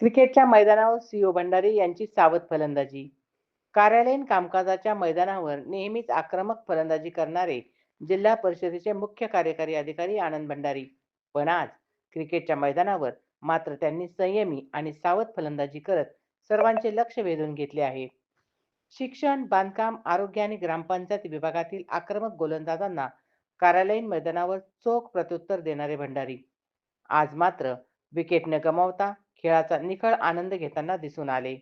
क्रिकेटच्या मैदानावर सीओ भंडारी यांची सावध फलंदाजी. कार्यालयीन कामकाजाच्या मैदानावर नेहमीच आक्रमक फलंदाजी करणारे जिल्हा परिषदेचे मुख्य कार्यकारी अधिकारी आनंद भंडारी. पण आज क्रिकेटच्या मैदानावर मात्र त्यांनी संयमी आणि सावध फलंदाजी करत सर्वांचे लक्ष वेधून घेतले आहे. शिक्षण बांधकाम आरोग्य आणि ग्रामपंचायत विभागातील आक्रमक गोलंदाजांना कार्यालयीन मैदानावर चोख प्रत्युत्तर देणारे भंडारी. आज मात्र विकेट न गमावता खेळाचा निखळ आनंद घेताना दिसून आले.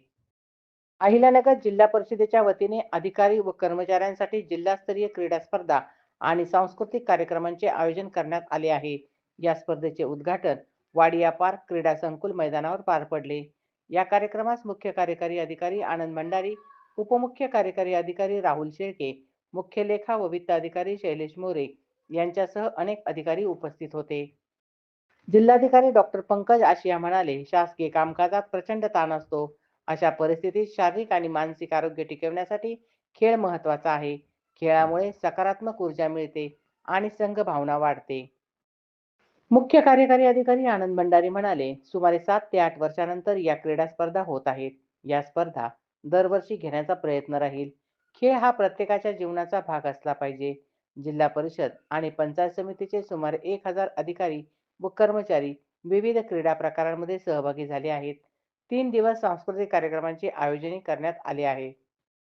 अहिल्यानगर जिल्हा परिषदेच्या वतीने अधिकारी व कर्मचाऱ्यांसाठी जिल्हास्तरीय क्रीडा स्पर्धा आणि सांस्कृतिक कार्यक्रमांचे आयोजन करण्यात आले आहे. या स्पर्धेचे उद्घाटन वाडिया पार्क क्रीडा संकुल मैदानावर पार पडले. या कार्यक्रमास मुख्य कार्यकारी अधिकारी आनंद भंडारी उपमुख्य कार्यकारी अधिकारी राहुल शेळके मुख्य लेखा व वित्त अधिकारी शैलेश मोरे यांच्यासह अनेक अधिकारी उपस्थित होते. जिल्हाधिकारी डॉक्टर पंकज आशिया म्हणाले शासकीय कामकाजात प्रचंड ताण असतो. अशा परिस्थितीत शारीरिक आणि मानसिक आरोग्य टिकवण्यासाठी खेळ महत्त्वाचा आहे. खेळामुळे सकारात्मक ऊर्जा मिळते आणि संघ भावना वाढते. मुख्य कार्यकारी अधिकारी आनंद भंडारी म्हणाले सुमारे सात ते आठ वर्षानंतर या क्रीडा स्पर्धा होत आहेत. या स्पर्धा दरवर्षी घेण्याचा प्रयत्न राहील. खेळ हा प्रत्येकाच्या जीवनाचा भाग असला पाहिजे. जिल्हा परिषद आणि पंचायत समितीचे सुमारे एक हजार अधिकारी व कर्मचारी विविध क्रीडा प्रकारांमध्ये सहभागी झाले आहेत. तीन दिवस सांस्कृतिक कार्यक्रमांचे आयोजन करण्यात आले आहे.